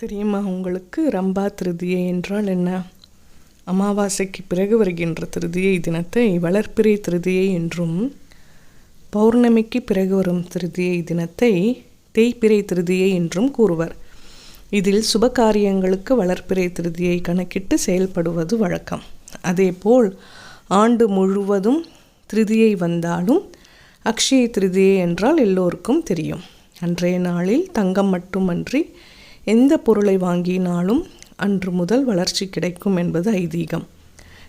தெரியுமா உங்களுக்கு? ரம்பா திருதியை என்றால் என்ன? அமாவாசைக்கு பிறகு வருகின்ற திருதியை தினத்தை வளர்ப்பிறை திருதியை என்றும் பௌர்ணமிக்கு பிறகு வரும் திருதியை தினத்தை தேய்பிறை திருதியை என்றும் கூறுவர். இதில் சுப காரியங்களுக்கு வளர்ப்பிறை திருதியை கணக்கிட்டு செயல்படுவது வழக்கம். அதேபோல் ஆண்டு முழுவதும் திருதியை வந்தாலும் அக்ஷய திருதியை என்றால் எல்லோருக்கும் தெரியும். அன்றைய நாளில் தங்கம் மட்டுமன்றி எந்த பொருளை வாங்கினாலும் அன்று முதல் வளர்ச்சி கிடைக்கும் என்பது ஐதீகம்.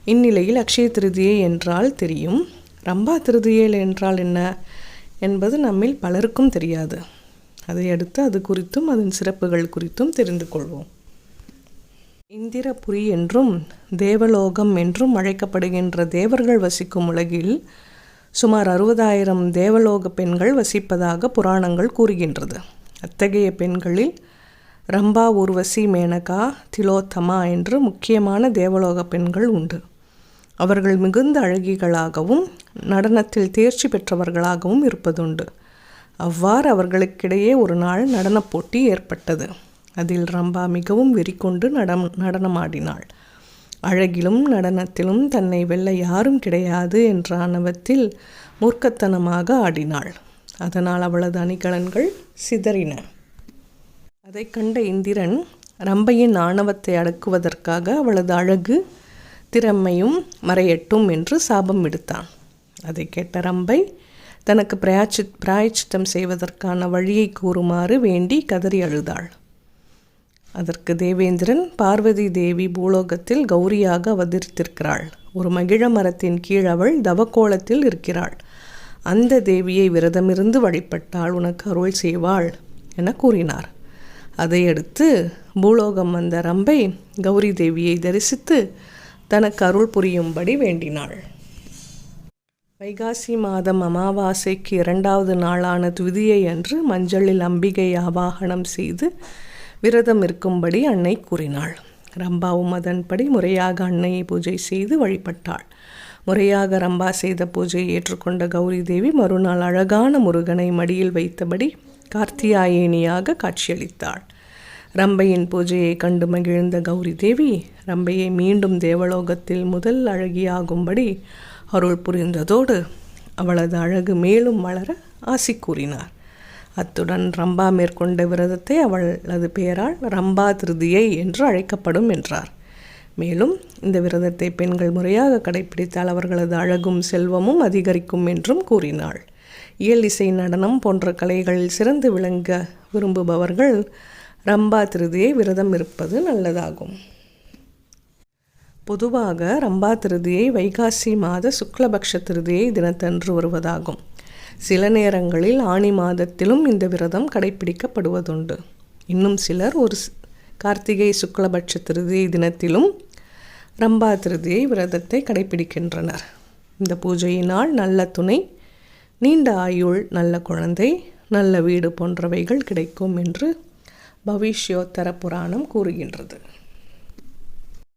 இந்நிலையில் அக்ஷய திருதியை என்றால் தெரியும். ரம்பா திருதியல் என்றால் என்ன என்பது நம்மில் பலருக்கும் தெரியாது. அதை அடுத்து அது குறித்தும் அதன் சிறப்புகள் குறித்தும் தெரிந்து கொள்வோம். இந்திரபுரி என்றும் தேவலோகம் என்றும் அழைக்கப்படுகின்ற தேவர்கள் வசிக்கும் உலகில் சுமார் அறுபதாயிரம் தேவலோக பெண்கள் வசிப்பதாக புராணங்கள் கூறுகின்றது. அத்தகைய பெண்களில் ரம்பா ஊர்வசி மேனகா திலோத்தமா என்று முக்கியமான தேவலோக பெண்கள் உண்டு. அவர்கள் மிகுந்த அழகிகளாகவும் நடனத்தில் தேர்ச்சி பெற்றவர்களாகவும் இருப்பதுண்டு. அவ்வாறு அவர்களுக்கிடையே ஒரு நாள் நடனப் போட்டி ஏற்பட்டது. அதில் ரம்பா மிகவும் வெறிக்கொண்டு நடம் நடனமாடினாள். அழகிலும் நடனத்திலும் தன்னை வெல்ல யாரும் கிடையாது என்ற அனவத்தில் மூர்க்கத்தனமாக ஆடினாள். அதனால் அவளது அணிகலன்கள் சிதறின. அதை கண்ட இந்திரன் ரம்பையின் ஆணவத்தை அடக்குவதற்காக அவளது அழகு திறமையும் மறையட்டும் என்று சாபம் விடுத்தான். அதை கேட்ட ரம்பை தனக்கு பிராயச்சி பிராயச்சித்தம் செய்வதற்கான வழியை கூறுமாறு வேண்டி கதறி அழுதாள். அதற்கு தேவேந்திரன் பார்வதி தேவி பூலோகத்தில் கௌரியாக அவதரித்திருக்கிறாள். ஒரு மகிழ மரத்தின் கீழ் அவள் தவக்கோலத்தில் இருக்கிறாள். அந்த தேவியை விரதமிருந்து வழிபட்டால் உனக்கு அருள் செய்வாள் என கூறினார். அதையடுத்து பூலோகம் வந்த ரம்பை கௌரி தேவியை தரிசித்து தனக்கு அருள் புரியும்படி வேண்டினாள். வைகாசி மாதம் அமாவாசைக்கு இரண்டாவது நாளான துவிதியை அன்று மஞ்சளில் அம்பிகை ஆவாகனம் செய்து விரதம் இருக்கும்படி அன்னை கூறினாள். ரம்பாவும் அதன்படி முறையாக அன்னையை பூஜை செய்து வழிபட்டாள். முறையாக ரம்பா செய்த பூஜையை ஏற்றுக்கொண்ட கௌரி தேவி மறுநாள் அழகான முருகனை மடியில் வைத்தபடி கார்த்தியாயேனியாக காட்சியளித்தாள். ரம்பையின் பூஜையை கண்டு மகிழ்ந்த கௌரி தேவி ரம்பையை மீண்டும் தேவலோகத்தில் முதல் அழகியாகும்படி அருள் புரிந்ததோடு அவளது அழகு மேலும் வளர ஆசி கூறினார். அத்துடன் ரம்பா மேற்கொண்ட விரதத்தை அவளது பெயரால் ரம்பா திருதியை என்று அழைக்கப்படும் என்றார். மேலும் இந்த விரதத்தை பெண்கள் முறையாக கடைபிடித்தால் அவர்களது அழகும் செல்வமும் அதிகரிக்கும் என்றும் கூறினாள். இயல் இசை நடனம் போன்ற கலைகளில் சிறந்து விளங்க விரும்புபவர்கள் ரம்பா திருதியை விரதம் இருப்பது நல்லதாகும். பொதுவாக ரம்பா திருதியை வைகாசி மாத சுக்லபக்ஷ திருதியை தினத்தன்று வருவதாகும். சில நேரங்களில் ஆணி மாதத்திலும் இந்த விரதம் கடைபிடிக்கப்படுவதுண்டு இன்னும் சிலர் ஒரு கார்த்திகை சுக்லபட்ச திருதியை தினத்திலும் ரம்பா திருதியை விரதத்தை கடைபிடிக்கின்றனர் இந்த பூஜையினால் நல்ல துணை நீண்ட ஆயுள் நல்ல குழந்தை நல்ல வீடு போன்றவைகள் கிடைக்கும் என்று பவிஷ்யோத்தர புராணம் கூறுகின்றது.